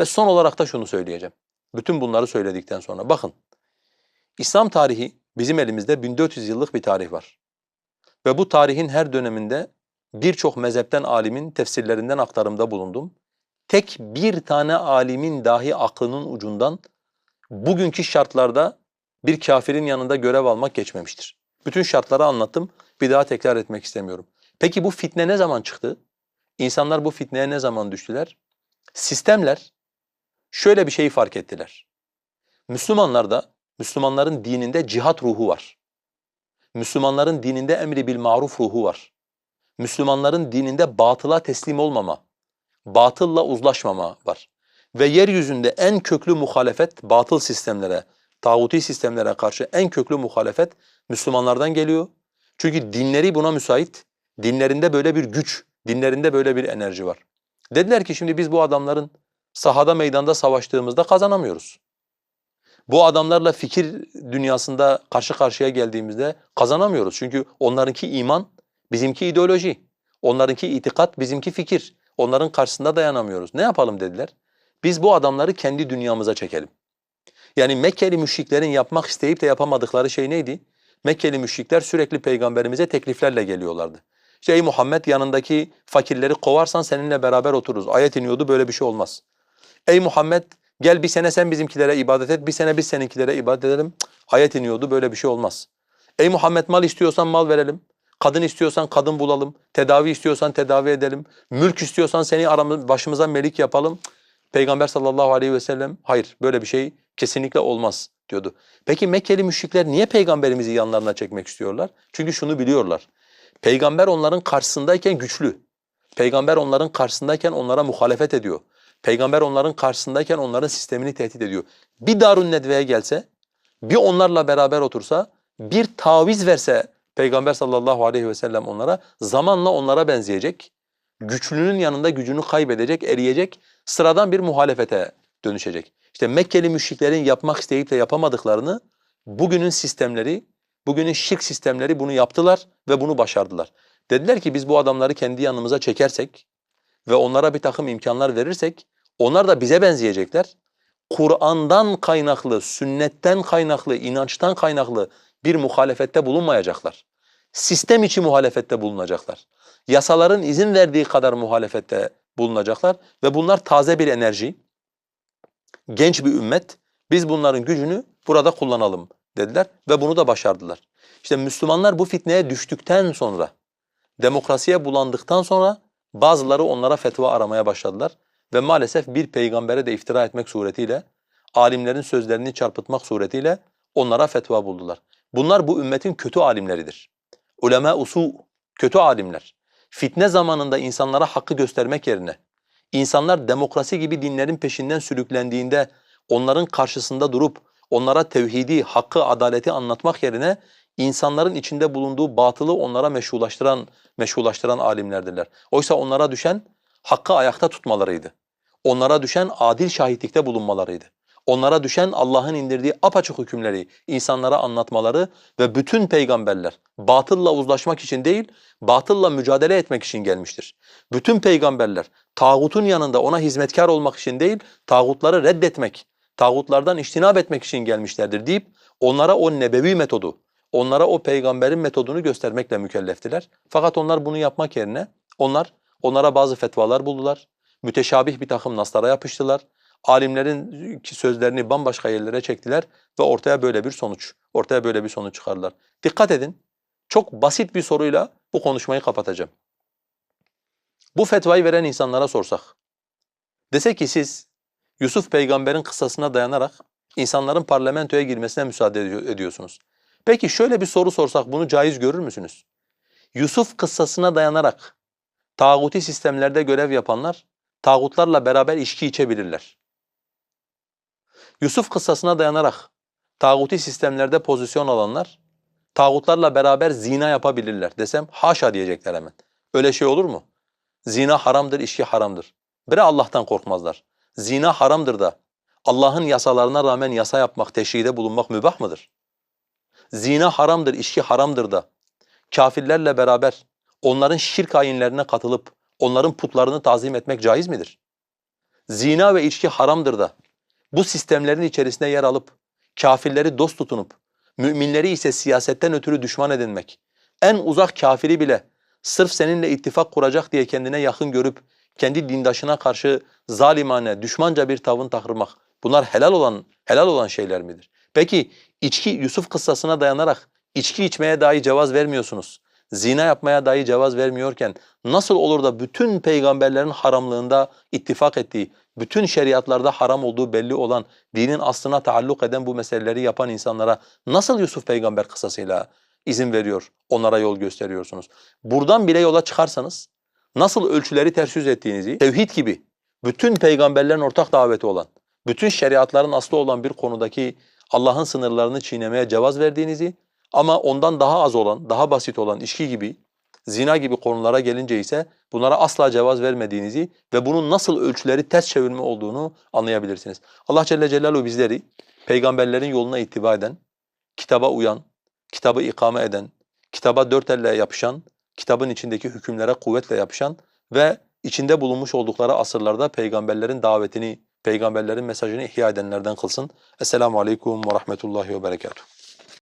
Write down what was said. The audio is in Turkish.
Ve son olarak da şunu söyleyeceğim. Bütün bunları söyledikten sonra bakın. İslam tarihi bizim elimizde 1400 yıllık bir tarih var. Ve bu tarihin her döneminde birçok mezhepten alimin tefsirlerinden aktarımda bulundum. Tek bir tane alimin dahi aklının ucundan bugünkü şartlarda bir kafirin yanında görev almak geçmemiştir. Bütün şartları anlattım. Bir daha tekrar etmek istemiyorum. Peki bu fitne ne zaman çıktı? İnsanlar bu fitneye ne zaman düştüler? Sistemler şöyle bir şeyi fark ettiler. Müslümanlarda, Müslümanların dininde cihat ruhu var. Müslümanların dininde emri bil maruf ruhu var. Müslümanların dininde batıla teslim olmama, batılla uzlaşmama var. Ve yeryüzünde en köklü muhalefet batıl sistemlere, tağuti sistemlere karşı en köklü muhalefet Müslümanlardan geliyor. Çünkü dinleri buna müsait. Dinlerinde böyle bir güç, dinlerinde böyle bir enerji var. Dediler ki şimdi biz bu adamların sahada meydanda savaştığımızda kazanamıyoruz. Bu adamlarla fikir dünyasında karşı karşıya geldiğimizde kazanamıyoruz. Çünkü onlarınki iman, bizimki ideoloji. Onlarınki itikat, bizimki fikir. Onların karşısında dayanamıyoruz. Ne yapalım dediler. Biz bu adamları kendi dünyamıza çekelim. Yani Mekkeli müşriklerin yapmak isteyip de yapamadıkları şey neydi? Mekkeli müşrikler sürekli peygamberimize tekliflerle geliyorlardı. İşte ey Muhammed yanındaki fakirleri kovarsan seninle beraber otururuz. Ayet iniyordu böyle bir şey olmaz. Ey Muhammed gel bir sene sen bizimkilere ibadet et, bir sene biz seninkilere ibadet edelim. Ayet iniyordu böyle bir şey olmaz. Ey Muhammed mal istiyorsan mal verelim. Kadın istiyorsan kadın bulalım. Tedavi istiyorsan tedavi edelim. Mülk istiyorsan seni aramız, başımıza melik yapalım. Peygamber sallallahu aleyhi ve sellem hayır böyle bir şey kesinlikle olmaz diyordu. Peki Mekkeli müşrikler niye peygamberimizi yanlarına çekmek istiyorlar? Çünkü şunu biliyorlar. Peygamber onların karşısındayken güçlü. Peygamber onların karşısındayken onlara muhalefet ediyor. Peygamber onların karşısındayken onların sistemini tehdit ediyor. Bir Darun Nedve'ye gelse, bir onlarla beraber otursa, bir taviz verse Peygamber sallallahu aleyhi ve sellem onlara zamanla onlara benzeyecek. Güçlünün yanında gücünü kaybedecek, eriyecek, sıradan bir muhalefete dönüşecek. İşte Mekkeli müşriklerin yapmak isteyip de yapamadıklarını bugünün sistemleri, bugünün şirk sistemleri bunu yaptılar ve bunu başardılar. Dediler ki biz bu adamları kendi yanımıza çekersek ve onlara bir takım imkanlar verirsek onlar da bize benzeyecekler. Kur'an'dan kaynaklı, sünnetten kaynaklı, inançtan kaynaklı bir muhalefette bulunmayacaklar. Sistem içi muhalefette bulunacaklar. Yasaların izin verdiği kadar muhalefette bulunacaklar ve bunlar taze bir enerji, genç bir ümmet. Biz bunların gücünü burada kullanalım dediler ve bunu da başardılar. İşte Müslümanlar bu fitneye düştükten sonra, demokrasiye bulandıktan sonra bazıları onlara fetva aramaya başladılar ve maalesef bir peygambere de iftira etmek suretiyle, alimlerin sözlerini çarpıtmak suretiyle onlara fetva buldular. Bunlar bu ümmetin kötü alimleridir. Ulema usu kötü alimler. Fitne zamanında insanlara hakkı göstermek yerine insanlar demokrasi gibi dinlerin peşinden sürüklendiğinde onların karşısında durup onlara tevhidi, hakkı, adaleti anlatmak yerine insanların içinde bulunduğu batılı onlara meşrulaştıran, meşrulaştıran alimlerdirler. Oysa onlara düşen hakkı ayakta tutmalarıydı. Onlara düşen adil şahitlikte bulunmalarıydı. Onlara düşen Allah'ın indirdiği apaçık hükümleri insanlara anlatmaları ve bütün peygamberler batılla uzlaşmak için değil, batılla mücadele etmek için gelmiştir. Bütün peygamberler tağutun yanında ona hizmetkar olmak için değil, tağutları reddetmek, tağutlardan iştinab etmek için gelmişlerdir deyip onlara o nebevi metodu, onlara o peygamberin metodunu göstermekle mükelleftiler. Fakat onlar bunu yapmak yerine onlar onlara bazı fetvalar buldular. Müteşabih bir takım naslara yapıştılar. Alimlerin sözlerini bambaşka yerlere çektiler ve ortaya böyle bir sonuç, ortaya böyle bir sonuç çıkardılar. Dikkat edin. Çok basit bir soruyla bu konuşmayı kapatacağım. Bu fetvayı veren insanlara sorsak, dese ki siz Yusuf peygamberin kıssasına dayanarak insanların parlamentoya girmesine müsaade ediyor- ediyorsunuz. Peki şöyle bir soru sorsak bunu caiz görür müsünüz? Yusuf kıssasına dayanarak tağuti sistemlerde görev yapanlar tağutlarla beraber içki içebilirler. Yusuf kıssasına dayanarak tağuti sistemlerde pozisyon alanlar tağutlarla beraber zina yapabilirler desem haşa diyecekler hemen. Öyle şey olur mu? Zina haramdır, içki haramdır. Bre Allah'tan korkmazlar. Zina haramdır da Allah'ın yasalarına rağmen yasa yapmak, teşhide bulunmak mübah mıdır? Zina haramdır, içki haramdır da kafirlerle beraber onların şirk ayinlerine katılıp onların putlarını tazim etmek caiz midir? zina ve içki haramdır da bu sistemlerin içerisinde yer alıp kafirleri dost tutunup müminleri ise siyasetten ötürü düşman edinmek, en uzak kafiri bile sırf seninle ittifak kuracak diye kendine yakın görüp kendi dindaşına karşı zalimane, düşmanca bir tavın takırmak bunlar helal olan helal olan şeyler midir? Peki içki Yusuf kıssasına dayanarak içki içmeye dahi cevaz vermiyorsunuz. Zina yapmaya dahi cevaz vermiyorken nasıl olur da bütün peygamberlerin haramlığında ittifak ettiği, bütün şeriatlarda haram olduğu belli olan dinin aslına taalluk eden bu meseleleri yapan insanlara nasıl Yusuf peygamber kıssasıyla izin veriyor, onlara yol gösteriyorsunuz? Buradan bile yola çıkarsanız nasıl ölçüleri ters yüz ettiğinizi, tevhid gibi bütün peygamberlerin ortak daveti olan, bütün şeriatların aslı olan bir konudaki Allah'ın sınırlarını çiğnemeye cevaz verdiğinizi ama ondan daha az olan, daha basit olan içki gibi, zina gibi konulara gelince ise bunlara asla cevaz vermediğinizi ve bunun nasıl ölçüleri ters çevirme olduğunu anlayabilirsiniz. Allah Celle Celaluhu bizleri peygamberlerin yoluna ittiba eden, kitaba uyan, kitabı ikame eden, kitaba dört elle yapışan, kitabın içindeki hükümlere kuvvetle yapışan ve içinde bulunmuş oldukları asırlarda peygamberlerin davetini, peygamberlerin mesajını ihya edenlerden kılsın. Esselamu aleyküm ve rahmetullahi ve berekatuhu.